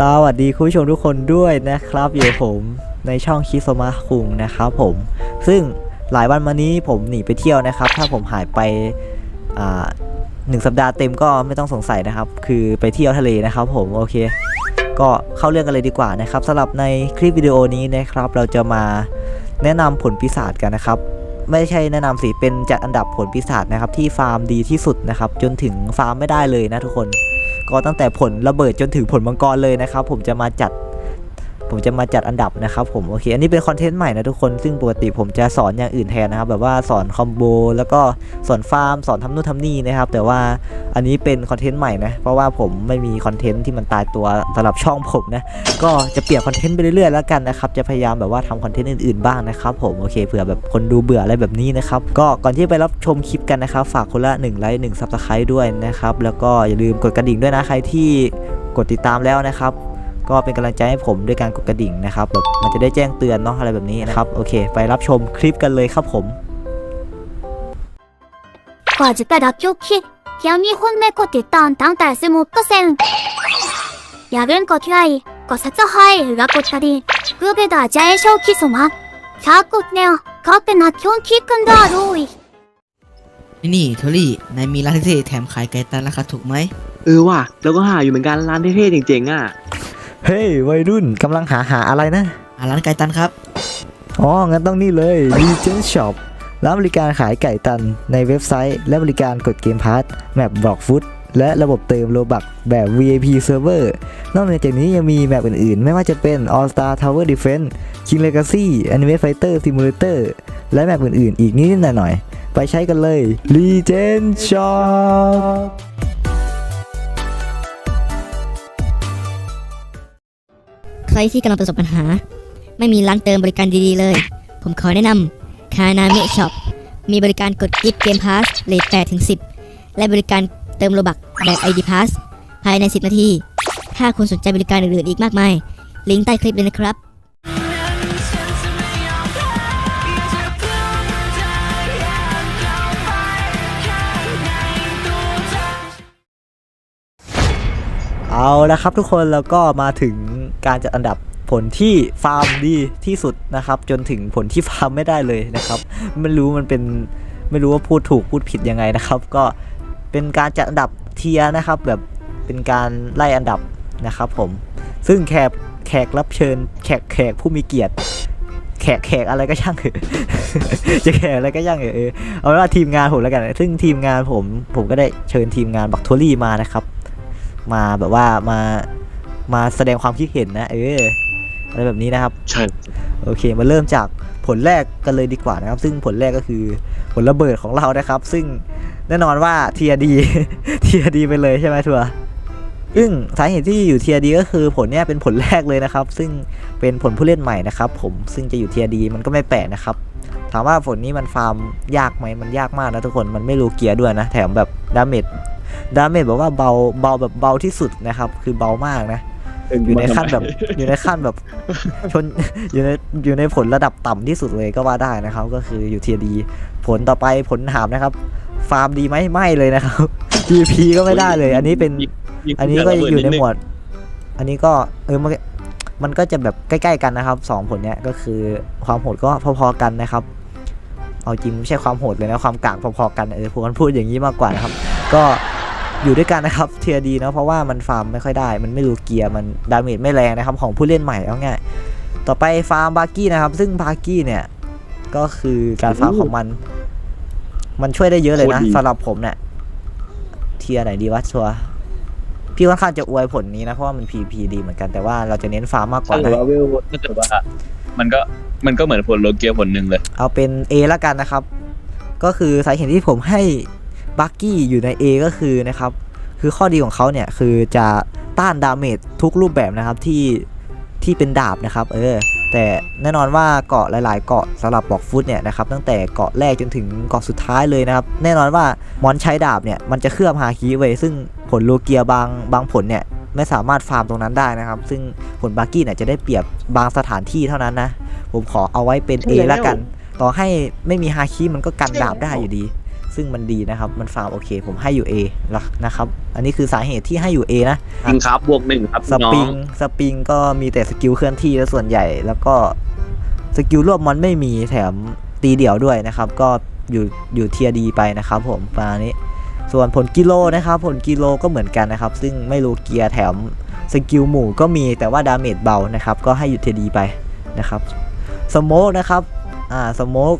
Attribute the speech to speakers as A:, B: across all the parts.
A: สวัสดีคุณผู้ชมทุกคนด้วยนะครับอยู่ผมในช่องคิสมาคุงนะครับผม ซึ่งหลายวันมานี้ผมหนีไปเที่ยวนะครับ ถ้าผมหายไปหนึ่งสัปดาห์เต็มก็ไม่ต้องสงสัยนะครับ คือไปเที่ยวทะเลนะครับผมโอเค ก็เข้าเรื่องกันเลยดีกว่านะครับสำหรับในคลิปวิดีโอนี้นะครับ เราจะมาแนะนำผลปีศาจกันนะครับ ไม่ใช่แนะนำสิเป็นจัดอันดับผลปีศาจนะครับที่ฟาร์มดีที่สุดนะครับ จนถึงฟาร์มไม่ได้เลยนะทุกคน ก็ตั้งแต่ผลระเบิดจนถึงผลมังกรเลยนะครับผมจะมาจัด ผมจะมาจัดอันดับนะครับผมโอเคอันนี้เป็นคอนเทนต์ใหม่นะทุกคนซึ่งปกติผมจะสอนอย่างอื่นแทนนะครับแบบว่าสอนคอมโบแล้วก็สอนฟาร์มสอนทำนู่นทำนี่นะครับแต่ว่าอันนี้เป็นคอนเทนต์ใหม่นะเพราะว่าผมไม่มีคอนเทนต์ที่มันตายตัวสำหรับช่องผมนะก็จะเปลี่ยนคอนเทนต์ไปเรื่อยๆแล้วกันนะครับจะพยายามแบบว่าทำคอนเทนต์อื่นๆบ้างนะครับผมโอเคเผื่อแบบคนดูเบื่ออะไรแบบนี้นะครับก็ก่อนที่ไปรับชมคลิปกันนะครับฝากคนละ1ไลค์1ซับสไครต์ด้วยนะครับแล้วก็อย่าลืมกดกระดิ่งด้วยนะใครที่กดติดตามแล้วนะครับ ก็เป็นกำลังใจให้ผมด้วยการกดกระดิ่งนะครับแบบมันจะได้แจ้งเตือนเนาะอะไรแบบนี้นะครับโอเค ไปรับชมคลิปกันเลยครับผม
B: กว่าจะได้รับยกคิดยังมีคนไม่กดติดตามตั้งแต่สิบหกเปอร์เซ็นต์อย่าลืมกดไลค์กดซับสไครต์และกดกระดิ่งเพื่อเป็นกำลังใจให้ช่องคิดสมัครถ้ากดเนี่ยก็เป็นนัดชมคลิปกันได้ด้วย
C: นี่นี่โทลี่นายมีร้านเท่ๆแถมขายไก่ตันราคาถูกไหม
D: เออว่ะแล้วก็หาอยู่เหมือนกันร้านเท่ๆเจ๋งๆอะ
A: เฮ้ยวัยรุ่นกำลังหาหาอะไรนะ
C: อ่าร้านไก่ตันครับ
A: อ๋องั้นต้องนี่เลย Legend Shop รับบริการขายไก่ตันในเว็บไซต์ และบริการกดเกมพาร์ทแมปบล็อกฟุตและระบบเติมโลบักแบบ VIP Server นอกจากนี้ยังมีแมปอื่นๆ ไม่ว่าจะเป็น All Star Tower Defense King Legacy Anime Fighter Simulator และแมปอื่นๆ อีกนิดๆหน่อยๆ ไปใช้กันเลย Legend Shop
E: ใครที่กำลังประสบปัญหา ไม่มีร้านเติมบริการดีๆเลย ผมขอแนะนำคานาเมะช็อปมีบริการกดกิฟต์เกมพาสเลท8ถึง10 และบริการเติมโลบักแบบ ID Pass ภายใน 10 นาที ถ้าคุณสนใจบริการอื่นๆอีกมากมาย ลิงก์ใต้คลิปเลยนะครับ
A: เอาละครับทุกคนแล้วก็มาถึง การจัดอันดับผลที่ฟาร์มดีที่สุดนะครับ จนถึงผลที่ฟาร์มไม่ได้เลยนะครับ ไม่รู้มันเป็นไม่รู้ว่าพูดถูกพูดผิดยังไงนะครับ ก็เป็นการจัดอันดับเทียนะครับ แบบเป็นการไล่อันดับนะครับ ผม ซึ่งแขกแขกรับเชิญ แขกแขกผู้มีเกียรติแขกแขกอะไรก็ช่างเถอะจะแขกอะไรก็ช่างเถอะเอเอาเป็นว่าทีมงานผมแล้วกัน ซึ่งทีมงานผม ผมก็ได้เชิญทีมงานบักทัวรี่มานะครับ มาแบบว่ามา มาแสดงความคิดเห็นนะเอออะไรแบบนี้นะครับ
D: ใช่
A: โอเค มาเริ่มจากผลแรกกันเลยดีกว่านะครับ ซึ่งผลแรกก็คือผลระเบิดของเรานะครับ ซึ่งแน่นอนว่าเทียดีเทียดีไปเลยใช่ไหมทัวร์ซึ่งสาเหตุที่อยู่เทียดีก็คือผลเนี้ยเป็นผลแรกเลยนะครับ ซึ่งเป็นผลผู้เล่นใหม่นะครับ ผมซึ่งจะอยู่เทียดีมันก็ไม่แปลกนะครับ ถามว่าผลนี้มันฟาร์มยากไหมมันยากมากนะทุกคนมันไม่รู้เกียร์ด้วยนะ แถมแบบดาเมจดาเมจบอกว่าเบาเบาแบบเบาที่สุดนะครับ คือเบามากนะ อยู่ในขั้นแบบอยู่ในขั้นแบบชนอยู่ในอยู่ในผลระดับต่ำที่สุดเลยก็ว่าได้นะครับ ก็คืออยู่เทียดี ผลต่อไปผลหามนะครับ ฟาร์มดีไหมไม่เลยนะครับ PVP ก็ไม่ได้เลย อันนี้เป็นอันนี้ก็อยู่ในหมวด อันนี้ก็เออมันก็มันก็จะแบบใกล้ ๆ กันนะครับสองผลเนี้ยก็คือความโหดก็พอๆกันนะครับ เอาจริงไม่ใช่ความโหดเลยนะความกากพอๆกันเออผมมันพูดอย่างนี้มากกว่านะครับ ก็ อยู่ด้วยกันนะครับเทียดีเนาะเพราะว่ามันฟาร์มไม่ค่อยได้ มันไม่รู้เกียร์มันดาเมจไม่แรงนะครับของผู้เล่นใหม่เอาง่ายต่อไปฟาร์มบาร์กี้นะครับ ซึ่งบาร์กี้เนี่ยก็คือการฟาร์มของมัน มันช่วยได้เยอะเลยนะสำหรับผมเนี่ยเทียร์ไหนดีวะชัวร์พี่ค่อนข้างจะอวยผลนี้นะเพราะว่ามัน PVP ดีเหมือนกันแต่ว่าเราจะเน้นฟาร์มมากกว่า
F: ถ้าเกิด
A: นะ
F: ว่าเวลถ้าเกิดว่ามันก็มันก็เหมือนผลโลเกียผลหนึ่งเลย
A: เอาเป็น A ละกันนะครับ ก็คือสาเหตุที่ผมให้บักกี้อยู่ใน A ก็คือนะครับ คือข้อดีของเขาเนี่ยคือจะต้านดาเมจทุกรูปแบบนะครับที่ที่เป็นดาบนะครับเออแต่แน่นอนว่าเกาะหลาย ๆ เกาะสำหรับบอกฟุตเนี่ยนะครับตั้งแต่เกาะแรกจนถึงเกาะสุดท้ายเลยนะครับแน่นอนว่ามอนใช้ดาบเนี่ยมันจะเคลือบฮาคิไว้ซึ่งผลโลเกียบางบางผลเนี่ยไม่สามารถฟาร์มตรงนั้นได้นะครับ ซึ่งผลบักกี้เนี่ยจะได้เปรียบบางสถานที่เท่านั้นนะ ผมขอเอาไว้เป็น A ละกัน ต่อให้ไม่มีฮาคิมันก็กันดาบได้อยู่ดี ซึ่งมันดีนะครับ มันฟาร์มโอเค ผมให้อยู่ A ละนะครับ อันนี้คือสาเหตุที่ให้อยู่ A นะ
D: จริงครับบวกหนึ่งครับ
A: ส
D: น้อ
A: ปริ
D: ง
A: งสปริงก็มีแต่สกิลเคลื่อนที่แล้วส่วนใหญ่ แล้วก็สกิลรวบมอนไม่มีแถมตีเดี่ยวด้วยนะครับ ก็อยู่อยู่เทียดีไปนะครับ ผมประมาณนี้ ส่วนผลกิโลนะครับ ผลกิโลก็เหมือนกันนะครับ ซึ่งไม่รู้เกียร์แถมสกิลหมู่ก็มีแต่ว่าดาเมจเบานะครับ ก็ให้อยู่เทียดีไปนะครับสโมกนะครับอ่าสโมก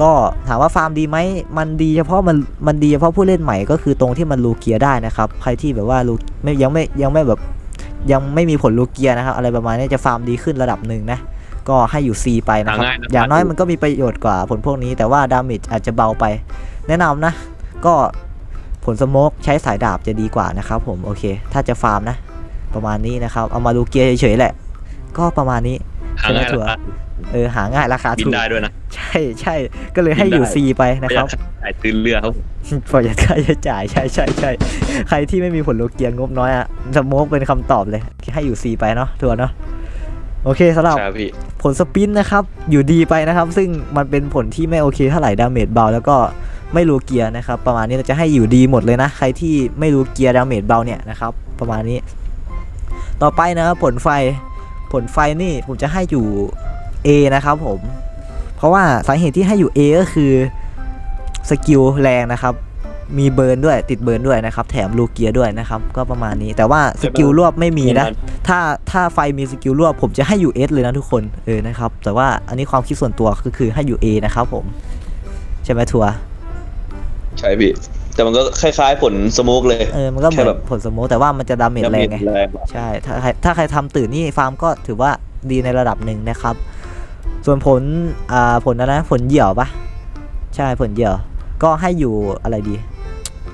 A: ก็ถามว่าฟาร์มดีไหมมันดีเฉพาะมันมันดีเฉพาะผู้เล่นใหม่ก็คือตรงที่มันรูเกียร์ได้นะครับใครที่แบบว่ารูไม่ยังไม่ยังไม่แบบยังไม่มีผลลูกเกียร์นะครับ อะไรประมาณนี้จะฟาร์มดีขึ้นระดับหนึ่งนะก็ให้อยู่ C ไปนะครับ
D: หาง่ายนะครับ
A: อย่างน้อยมันก็มีประโยชน์กว่าผลพวกนี้ แต่ว่าดาเมจอาจจะเบาไป แนะนำนะ ก็ผลสโมกใช้สายดาบจะดีกว่านะครับผม โอเค ถ้าจะฟาร์มนะ ประมาณนี้นะครับ เอามาลูกเกียร์เฉยๆแหละ ก็ประมาณนี้
F: หาง่าย
A: ถั่ว
F: ราคา
A: เออหาง่ายราคา
F: บิน
A: ถูก
F: ได้ด้วยนะ
A: ใช่ใช่ก็เลยให้อยู่ C ไป
F: ป
A: นะ
F: ระ
A: ค
F: หยั
A: รั
F: ด
A: บ
F: ค่าใช้จ่ายซื้อเรือครับผม
A: ประหยัดค่าใช้จ่ายใช่ใช่ใช่ใครที่ไม่มีผลลูกเกียร์งบน้อยอะสโมกเป็นคำตอบเลย ให้อยู่ C ไปเนาะทัวร์เนาะโอเคสำหรับ
F: ใช่พี่
A: ผลสปินนะครับ อยู่ดีไปนะครับ ซึ่งมันเป็นผลที่ไม่โอเคเท่าไหร่ดาเมจเบา แล้วก็ไม่รู้เกียร์นะครับ ประมาณนี้เราจะให้อยู่ดีหมดเลยนะ ใครที่ไม่รู้เกียร์ดาเมจเบาเนี่ยนะครับ ประมาณนี้ ต่อไปนะครับผลไฟ ผลไฟนี่ผมจะให้อยู่ A นะครับผม เพราะว่าสาเหตุที่ให้อยู่ A ก็คือสกิลแรงนะครับ มีเบิร์นด้วยติดเบิร์นด้วยนะครับ แถมลูเกียด้วยนะครับ ก็ประมาณนี้แต่ว่าสกิลรวบไม่มีนะ ถ้าถ้าไฟมีสกิลรวบผมจะให้อยู่ S เลยนะทุกคนเออนะครับ แต่ว่าอันนี้ความคิดส่วนตัวก็คือให้อยู่ A นะครับผม ใช่ไหมทัวร์
F: ใช่พี่ แต่มันก็คล้ายๆผลสโมกเลย
A: เออมันก็เหมือ
F: แค่แบ
A: น
F: บ
A: ผลสมมติแต่ว่ามันจะดาเมจแรงไง
F: แรงกว่า
A: ใช่ถ้าใครถ้าใครทำตื่นนี่ฟาร์มก็ถือว่าดีในระดับหนึ่งนะครับ ส่วนผลอ่าผลอะไรนะผลเหยี่ยวปะใช่ผลเหยี่ยว ก็ให้อยู่อะไรดี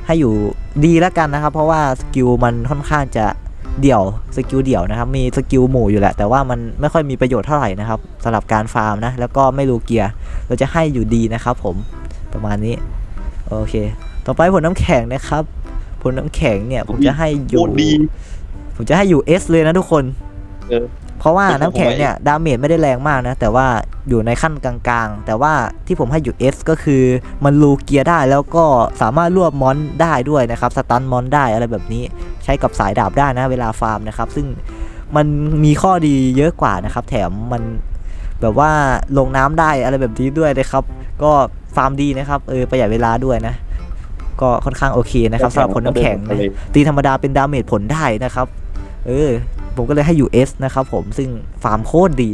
A: ให้อยู่ดีแล้วกันนะครับ เพราะว่าสกิลมันค่อนข้างจะเดี่ยวสกิลเดี่ยวนะครับ มีสกิลหมู่อยู่แหละ แต่ว่ามันไม่ค่อยมีประโยชน์เท่าไหร่นะครับสำหรับการฟาร์มนะ แล้วก็ไม่รู้เกียร์ เราจะให้อยู่ดีนะครับผมประมาณนี้ โอเค ต่อไปผลน้ำแข็งนะครับ ผลน้ำแข็งเนี่ยผมจะให้อยู่
F: โคตรดี
A: ผมจะให้อยู่ S เลยนะทุกคน
F: เออ
A: เพราะว่า
F: ผม
A: น้ำแข็งเนี่ยดาเมจไม่ได้แรงมากนะ แต่ว่าอยู่ในขั้นกลางๆ แต่ว่าที่ผมให้อยู่ S ก็คือมันรูเกียร์ได้แล้วก็สามารถรวบมอนได้ด้วยนะครับ สตันมอนได้อะไรแบบนี้ ใช้กับสายดาบได้นะ เวลาฟาร์มนะครับ ซึ่งมันมีข้อดีเยอะกว่านะครับ แถมมันแบบว่าลงน้ำได้อะไรแบบนี้ด้วยนะครับ ก็ฟาร์มดีนะครับ เออประหยัดเวลาด้วยนะ ก็ค่อนข้างโอเคนะครับสำหรับผลน้ำแข็งนะตีธรรมดาเป็นดาเมจผลได้นะครับ เออ ผมก็เลยให้อยู่ S นะครับผมซึ่งฟาร์มโคตรดี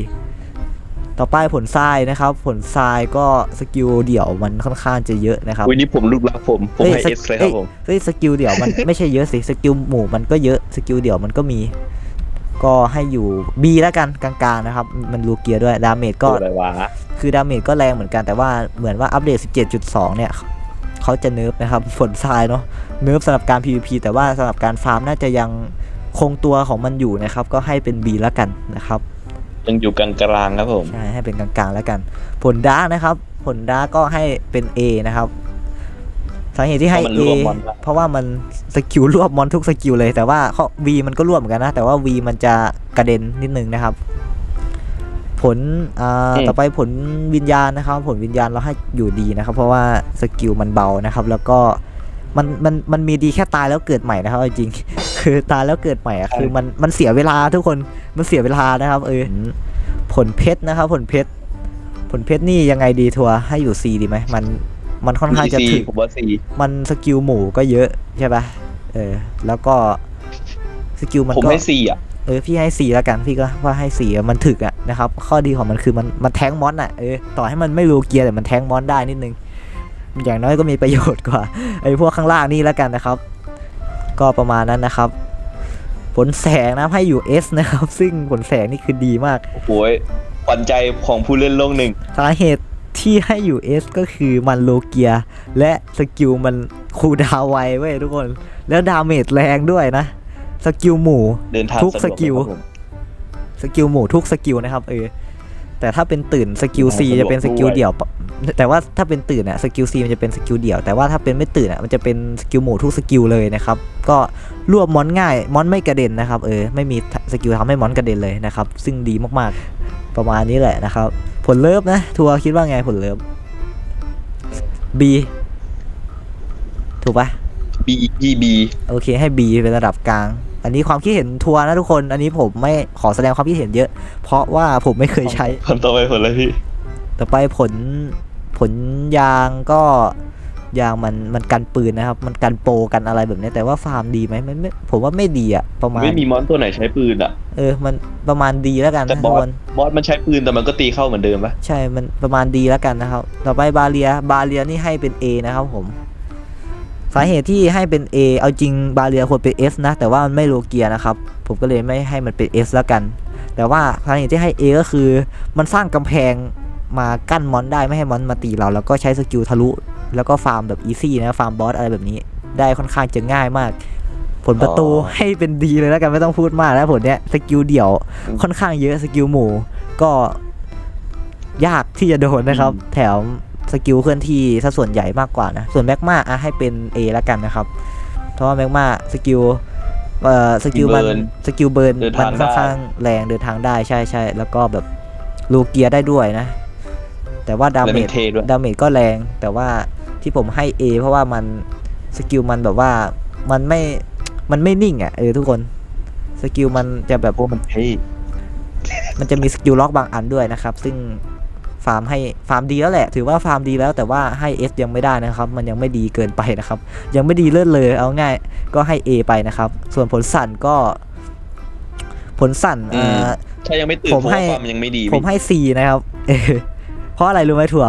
A: ต่อไปผลทรายนะครับ ผลทรายก็สกิลเดี่ยวมันค่อนข้างจะเยอะนะครับ
F: วันนี้ผมรูปลักษณ์ผม ผมให้
A: ส
F: เอสเลยครับผม
A: เฮ้ยสกิลเดี่ยวมันไม่ใช่เยอะสิสกิลหมู่มันก็เยอะสกิลเดี่ยวมันก็มีก็ให้อยู่ B แล้วกันกลางๆนะครับ มันรูเกียร์ด้วยดาเมจก็
F: ตัวอะไรวะ
A: คือดาเมจก็แรงเหมือนกันแต่ว่าเหมือนว่าอัปเดต 17.2 เนี่ย เขาจะเนิร์ฟนะครับผลทรายเนาะเนิร์ฟสำหรับการ PVP แต่ว่าสำหรับการฟาร์มน่าจะยังคงตัวของมันอยู่นะครับ ก็ให้เป็น B แล้วกันนะครับ
F: ยังอยู่กลางๆครับผม
A: ใช่ให้เป็นกลางๆแล้วกัน ผลดาร์กนะครับ ผลดาร์กก็ให้เป็น A นะครับสาเหตุที่ให้
F: เพราะมัน
A: A
F: รวมมอนได้
A: เพราะว่ามันสกิลรวบมอนทุกสกิลเลย แต่ว่าเขา V มันก็รวบเหมือนกันนะ แต่ว่า V มันจะกระเด็นนิดนึงนะครับ ผลอ่าต่อไปผลวิญญาณนะครับ ผลวิญญาณเราให้อยู่ดีนะครับ เพราะว่าสกิลมันเบานะครับ แล้วก็มันมันมันมีดีแค่ตายแล้วเกิดใหม่นะครับเอาจริง คือตายแล้วเกิดใหม่อะคือมันมันเสียเวลาทุกคนมันเสียเวลานะครับเออผลเพชรนะครับ ผลเพชรผลเพชรนี่ยังไงดีทัวร์ให้อยู่ C ดีไหมมันมันค่อนข้างจะ
F: ซี
A: ถึก
F: ผมว่าซี
A: มันสกิลหมู่ก็เยอะใช่ปะเออ แล้วก็สกิลมัน
F: ผม
A: ก็
F: ให้ซีอะ
A: เออพี่ให้สีแล้วกันพี่ก็ว่าให้สีอะมันถึกอะนะครับข้อดีของมันคือมันมันแทงมอนอะเออต่อให้มันไม่รู้เกียร์แต่มันแทงมอนได้นิดนึง อย่างน้อยก็มีประโยชน์กว่าไอ้พวกข้างล่างนี่แล้วกันนะครับ ก็ประมาณนั้นนะครับ ผลแสงนะให้อยู่ S นะครับ ซึ่งผลแสงนี่คือดีมาก
F: โอ้โหยขวัญใจของผู้เล่นโลกหนึ่ง
A: สาเหตุที่ให้อยู่ S ก็คือมันโลเกียร์และสกิลมันคูลดาวน์ไวเว้ยทุกคน แล้วดาเมจแรงด้วยนะ สกิลหมู่
F: เดินทาง
A: ทุก
F: สะดว
A: สกิล
F: ครับผม
A: สกิลหมู่ทุกสกิลนะครับเออแต่ถ้าเป็นตื่นสกิล C
F: สะดวก
A: จะเป็นสกิล
F: ด้วย
A: เดี่ยวปะแต่ว่าถ้าเป็นตื่นอะสกิล C มันจะเป็นสกิลเดี่ยว แต่ว่าถ้าเป็นไม่ตื่นอะมันจะเป็นสกิลหมู่ทุกสกิลเลยนะครับ ก็รวบมอนง่ายมอนไม่กระเด็นนะครับเออไม่มีสกิลทำให้มอนกระเด็นเลยนะครับ ซึ่งดีมากๆ ประมาณนี้แหละนะครับ ผลเลิฟนะ ทัวร์คิดว่าไงผลเลิฟ B ถูกปะ
F: บีบีบี
A: โอเคให้ B เป็นระดับกลาง อันนี้ความคิดเห็นทัวร์นะทุกคน อันนี้ผมไม่ขอแสดงความคิดเห็นเยอะ เพราะว่าผมไม่เคยใช้
F: คนต่อไปผลเลยพี่
A: ต่อไปผลผลยางก็ยางมันมันกันปืนนะครับ มันกันโปรกันอะไรแบบนี้แต่ว่าฟาร์มดีไหมมันไม่ผมว่าไม่ดีอะประมาณ
F: ไม่มีมอนตัวไหนใช้ปืนอะ
A: เออมันประมาณดีแล้วกัน
F: แต่
A: นะ
F: บ
A: ทุ
F: อกส
A: คน
F: บอสมันใช้ปืนแต่มันก็ตีเข้าเหมือนเดิมปะ
A: ใช่มันประมาณดีแล้วกันนะครับ ต่อไปบาเลียบาเลียนี่ให้เป็น A นะครับผม สาเหตุที่ให้เป็น A เอาจริงบาเลียควรเป็น S นะ แต่ว่ามันไม่โลเกียนะครับ ผมก็เลยไม่ให้มันเป็น S แล้วกัน แต่ว่าสาเหตุที่ให้ A ก็คือ มันสร้างกำแพงมากั้นมอนได้ไม่ให้มอนมาตีเรา แล้วก็ใช้สกิลทะลุ แล้วก็ฟาร์มแบบอีซี่นะฟาร์มบอสอะไรแบบนี้ ได้ค่อนข้างจะง่ายมาก ผลประตูให้เป็นดีเลยแล้วกันไม่ต้องพูดมากแล้วผลเนี้ยสกิลเดี่ยวค่อนข้างเยอะสกิลหมู่ก็ยากที่จะโดนนะครับ แถม สกิลเคลื่อนที่ซะส่วนใหญ่มากกว่านะ ส่วนแมกมาอะให้เป็น A แล้วกันนะครับ เพราะว่าแมกมาสกิลเอ่อสกิลมันสกิลเบิร์นมันค่อนข้างแรงเดินทางได้ใช่ใช่แล้วก็แบบลูเกียได้ด้วยนะ แต่ว่าดา
F: แล้ว
A: เม
F: เป็น
A: จ
F: เทด้วย
A: ดาเมจก็แรง แต่ว่าที่ผมให้ A เพราะว่ามันสกิลมันแบบว่ามันไม่มันไม่นิ่งอะเออทุกคนสกิลมันจะแบบ
F: พวกมันเท่
A: มันจะมีสกิลล็อกบางอันด้วยนะครับ ซึ่ง ฟาร์มให้ฟาร์มดีแล้วแหละ ถือว่าฟาร์มดีแล้วแต่ว่าให้ S ยังไม่ได้นะครับ มันยังไม่ดีเกินไปนะครับ ยังไม่ดีเลิศเลยเอาง่ายก็ให้ A ไปนะครับ ส่วนผลสั่นก็ ผลสั่นเอ่อ
F: ถ้ายังไม่ตื่น
A: ผ
F: ผมม
A: ให้
F: ว่าความยังไม่ดี
A: ผมให้ C นะครับเออเพราะอะไรรู้ไหมถั่ว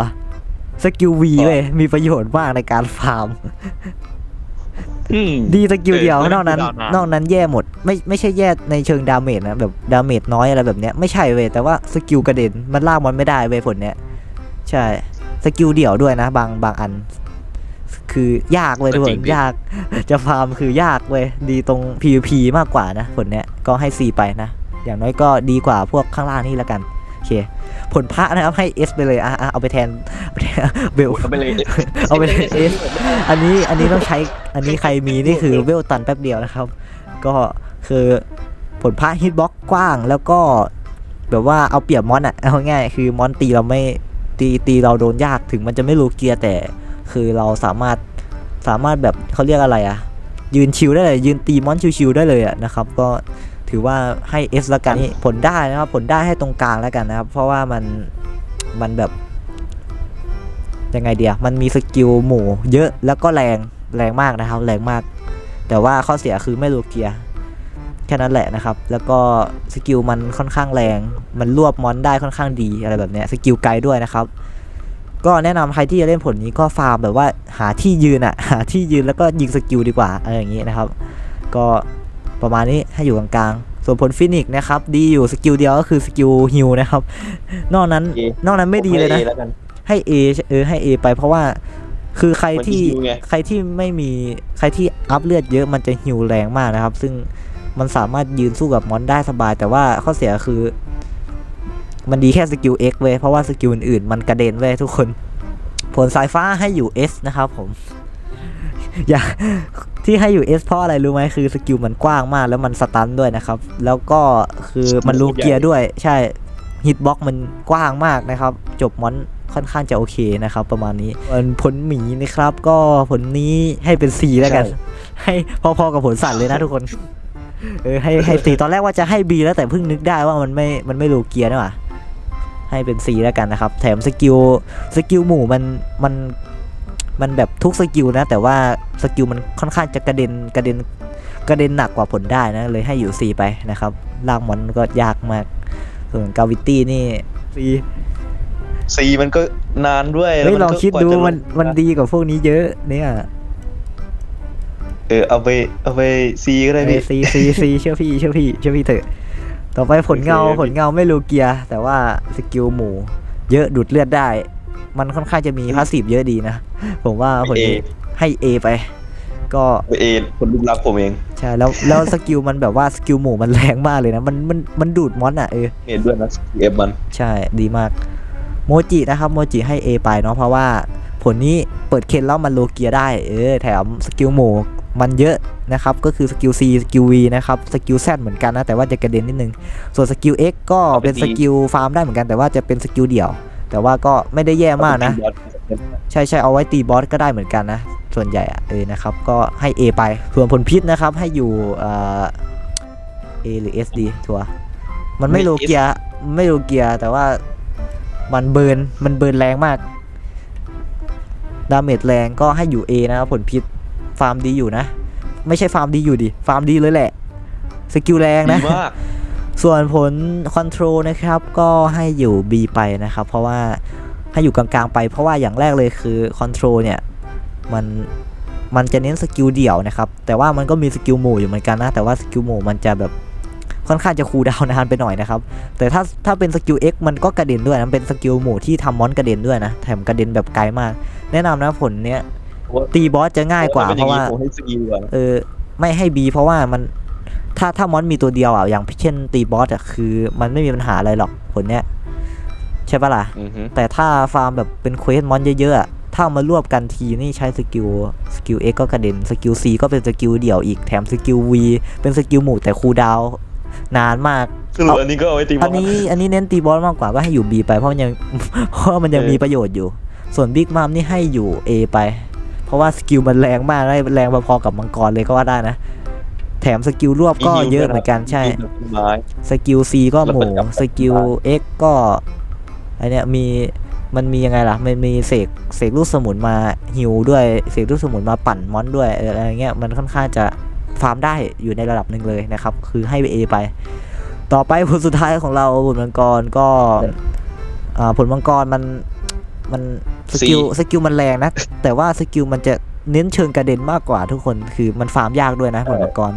A: สกิล V เลยมีประโยชน์มากในการฟาร์ม
F: อืม
A: ดีสกิลเดียว
F: เออน
A: อกนั้น
F: ดาวน้ำ
A: นอกนั้นแย่หมด ไม่ไม่ใช่แย่ในเชิงดาเมจนะแบบดาเมจน้อยอะไรแบบเนี้ยไม่ใช่เว้ยแต่ว่าสกิลกระเด็นมันลากมันไม่ได้เว้ยผลเนี้ยใช่สกิลเดี่ยวด้วยนะ บางบางอัน คือยากเว้ยทุกคนยาก จะฟาร์มคือยากเว้ยดีตรง PVP มากกว่านะผลเนี้ยก็ให้ C ไปนะ อย่างน้อยก็ดีกว่าพวกข้างล่างนี่ละกันโอเคผลพระนะครับให้ S ไปเลยอะอะเอาไปแทนเอาไปแทนเบล
F: เอาไปเลย
A: เอาไปเลย S อันนี้อันนี้ต้องใช้อันนี้ใครมีนี่คือเวลตันแป๊บเดียวนะครับ ก็คือผลพระฮิตบ็อกกว้างแล้วก็แบบว่าเอาเปรียบมอนอะเอาง่ายๆคือมอนตีเราไม่ตีตีเราโดนยากถึงมันจะไม่รู้เกียร์แต่ คือเราสามารถสามารถแบบเขาเรียกอะไรอะยืนชิวได้เลยยืนตีมอนชิวๆได้เลยอะนะครับ ก็ ถือว่าให้ S ละกันนี่ผลได้นะครับผลได้ให้ตรงกลางแล้วกันนะครับ เพราะว่ามันมันแบบยังไงเดียมันมีสกิลหมู่เยอะแล้วก็แรงแรงมากนะครับ แรงมาก แต่ว่าข้อเสียคือไม่รู้เกียร์แค่นั้นแหละนะครับ แล้วก็สกิลมันค่อนข้างแรง มันรวบมอนได้ค่อนข้างดีอะไรแบบเนี้ยสกิลไกลด้วยนะครับ ก็แนะนำใครที่จะเล่นผลนี้ก็ฟาร์มแบบว่าหาที่ยืนอะหาที่ยืนแล้วก็ยิงสกิลดีกว่าอะไรอย่างงี้นะครับ ก็ ประมาณนี้ให้อยู่กลางๆ ส่วนผลฟินิกส์นะครับ ดีอยู่สกิลเดียวก็คือสกิลฮิลนะครับ นอกนั้น
F: เอ
A: นอกนั้นไม่ดีเลยนะ
F: ผให้ A แล้วกัน
A: ให้ A เออให้ A ไปเพราะว่าคือใครที่
F: มันฮิวไง
A: ใครที่ไม่มีใครที่อัพเลือดเยอะมันจะฮิวแรงมากนะครับ ซึ่งมันสามารถยืนสู้กับมอนได้สบาย แต่ว่าข้อเสียคือ มันดีแค่สกิล X เว้ยเพราะว่าสกิลอื่นๆมันกระเด็นเว้ยทุกคน ผลสายฟ้าให้อยู่ S นะครับผม อย่า ที่ให้อยู่ S เพราะอะไรรู้ไหมคือสกิลมันกว้างมากแล้วมันสตันด้วยนะครับ แล้วก็คือมันรูเกียร์ด้วย ใช่ฮิตบ็อกมันกว้างมากนะครับ จบมอนค่อนข้างจะโอเคนะครับ ประมาณนี้ส่วนผลหมีนะครับ ก็ผลนี้ให้เป็น C แล้วกัน ให้พอๆกับผลสัตว์เลยนะทุกคนเออให้ให้ C ตอนแรกว่าจะให้ B แล้วแต่เพิ่งนึกได้ว่ามันไม่มันไม่รูเกียร์นี่หว่าให้เป็น C แล้วกันนะครับ แถมสกิลสกิลหมู่มันมัน มันแบบทุกสกิลนะ แต่ว่าสกิลมันค่อนข้างจะกระเด็นกระเด็นกระเด็นหนักกว่าผลได้นะ เลยให้อยู่ C ไปนะครับลากมอนก็ยากมาก ส่วนกาวิตี้นี่ C
F: ซีมันก็นานด้วย
A: เฮ้ย
F: แว
A: ลองคิด
F: ก็กว่า
A: ดู
F: จะลง
A: มันมันดีกว่าพวกนี้เยอะเนี่ย
F: เออเอาไปเอาไปซีก็ได้พี่
A: ซีซีซีเชื่อพี่เชื่อพี่เชื่อพี่เถอะ ต่อไปผลเงา
F: โอเค
A: ผลเงาไม่รูเกียร์แต่ว่าสกิลหมู่เยอะดูดเลือดได้ มันค่อนข้างจะมีพาสซีฟเยอะดีนะ ผมว่าผลนี้ให้ A ไป ก็
F: ไปเอคนรูปลักษณ์ผมเอง
A: ใช่แล้วแล้วสกิลมันแบบว่าสกิลหมู่มันแรงมากเลยนะมันมันมันดูดมอนอะเออ
F: เห็นด้วยนะเอฟมัน
A: ใช่ดีมากโมจินะครับโมจิให้ A ไปเนาะเพราะว่าผลนี้เปิดเคนแล้วมันโลเกียได้เออแถมสกิลหมู่มันเยอะนะครับ ก็คือสกิล C สกิล V นะครับ สกิล Z เหมือนกันนะ แต่ว่าจะกระเด็นนิดนึง ส่วนสกิล X ก็เป็นสกิลฟาร์มได้เหมือนกัน แต่ว่าจะเป็นสกิลเดี่ยว แต่ว่าก็ไม่ได้แย่มากนะ
F: บอส
A: ใช่ใช่เอาไว้ตีบอสก็ได้เหมือนกันนะ ส่วนใหญ่อะเออนะครับ ก็ให้ A ไปส่วนผลพิษนะครับ ให้อยู่เอ่อ A หรือ S ดีทัวร์มันไม่
F: ไม่
A: โลเกียไม่โลเกียแต่ว่ามันเบิร์นมันเบิร์นแรงมากดาเมจแรงก็ให้อยู่ A นะครับผลพิษฟาร์มดีอยู่นะ ไม่ใช่ฟาร์มดีอยู่ดิฟาร์มดีเลยแหละสกิลแรง
F: ดี
A: นะ
F: มาก
A: ส่วนผลคอนโทรลนะครับก็ให้อยู่ B ไปนะครับ เพราะว่า ให้อยู่กลางๆไปเพราะว่าอย่างแรกเลยคือคอนโทรลเนี่ยมันมันจะเน้นสกิลเดี่ยวนะครับ แต่ว่ามันก็มีสกิลหมู่อยู่เหมือนกันนะ แต่ว่าสกิลหมู่มันจะแบบค่อนข้างจะคูลดาวน์นานไปหน่อยนะครับ แต่ถ้าถ้าเป็นสกิล X มันก็กระเด็นด้วยนะเป็นสกิลหมู่ที่ทำมอนกระเด็นด้วยนะ แถมกระเด็นแบบไกลมาก แนะนำนะผลเนี้ยตีบอสจะง่ายกว่าเพราะว่า
F: ผมให้สกิลก่อน
A: เออไม่ให้ B เพราะว่ามันถ้าถ้ามอนมีตัวเดียวอะอย่างเช่นตีบอสอะคือ มันไม่มีปัญหาอะไรหรอกผลเนี้ย ใช่ปะล่ะ
F: อือฮึ
A: แต่ถ้าฟาร์มแบบเป็นเควสมอนเยอะๆอะถ้าเอามารวบกันทีนี่ใช้สกิลสกิล X ก็กระเด็นสกิล C ก็เป็นสกิลเดี่ยวอีกแถมสกิล V เป็นสกิลหมู่แต่คูลดาวน์นานมาก
F: สรุปอันนี้ก็เอาไว้ตีบอ
A: อั
F: ส
A: นนี้อันนี้เน้นตีบอสมากกว่าก็ให้อยู่ B ไปเพราะมันยัง เพราะว่ามันยัง
F: เออ
A: มีประโยชน์อยู่ ส่วนบิ๊กมัมนี่ให้อยู่ A ไป เพราะว่าสกิลมันแรงมากได้แรงพอๆกับมังกรเลยก็ว่าได้นะ แถมสกิลรวบก็เยอะเหมือนกันใช่
F: มีต้นไม้
A: สกิล C ก็หมู่
F: แล้วประจำ
A: สกิล X ก็ ไอเนี้ยมีมันมียังไงล่ะ มันมีเสกเสกลูกสมุนมาฮิวด้วย เสกลูกสมุนมาปั่นมอนด้วยเอออะไรเงี้ย มันค่อนข้างจะฟาร์มได้อยู่ในระดับหนึ่งเลยนะครับ คือให้ A ไป ต่อไปผลสุดท้ายของเราผลมังกรก็อ่าผลมังกรมันมันสกิลสกิลมันแรงนะ แต่ว่าสกิลมันจะเน้นเชิงกระเด็นมากกว่าทุกคน คือมันฟาร์มยากด้วยนะผลมังกร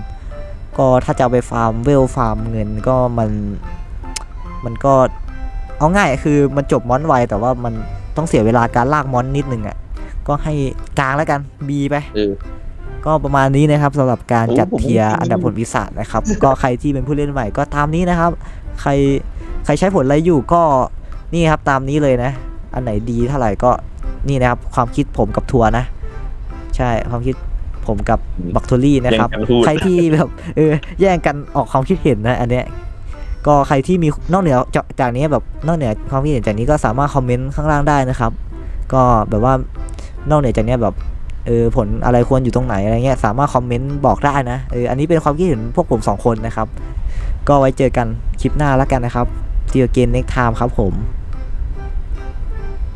A: ก็ถ้าจะเอาไปฟาร์มเวลฟาร์มเงินก็มัน มันก็ เอาง่ายคือมันจบมอนไวแต่ว่ามันต้องเสียเวลาการลากมอนนิดนึงอะก็ให้กลางแล้วกัน B ไป
F: เออ
A: ก็ประมาณนี้นะครับสำหรับการ
F: โอ้
A: จัด
F: ผม
A: เทียร์
F: ผม
A: อันดับผลปีศาจนะครับ ก็ใครที่เป็นผู้เล่นใหม่ก็ตามนี้นะครับ ใครใครใช้ผลอะไรอยู่ก็นี่ครับตามนี้เลยนะ อันไหนดีเท่าไหร่ก็นี่นะครับ ความคิดผมกับทัวร์นะ ใช่ความคิดผมกับบักทอรี่นะครับ
F: แย่งกันพูด
A: ใครที่แบบเออแย่งกันออกความคิดเห็นนะ อันเนี้ย ก็ใครที่มีนอกเหนือจากจากนี้แบบนอกเหนือความคิดเห็นจากนี้ก็สามารถคอมเมนต์ข้างล่างได้นะครับ ก็แบบว่านอกเหนือจากเนี้ยแบบเออผลอะไรควรอยู่ตรงไหนอะไรเงี้ยสามารถคอมเมนต์บอกได้นะเอออันนี้เป็นความคิดเห็นพวกผมสองคนนะครับ ก็ไว้เจอกันคลิปหน้าแล้วกันนะครับเจอเกนเน็กไทม์ครับผม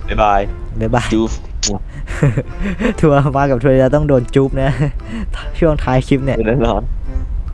F: บ๊ายบาย
A: บ๊ายบาย
F: จูฟ
A: ทัวร์มากับทัวร์จะต้องโดนจุ๊บนะช่วงท้ายคลิปเนี่ย
F: แน่นอน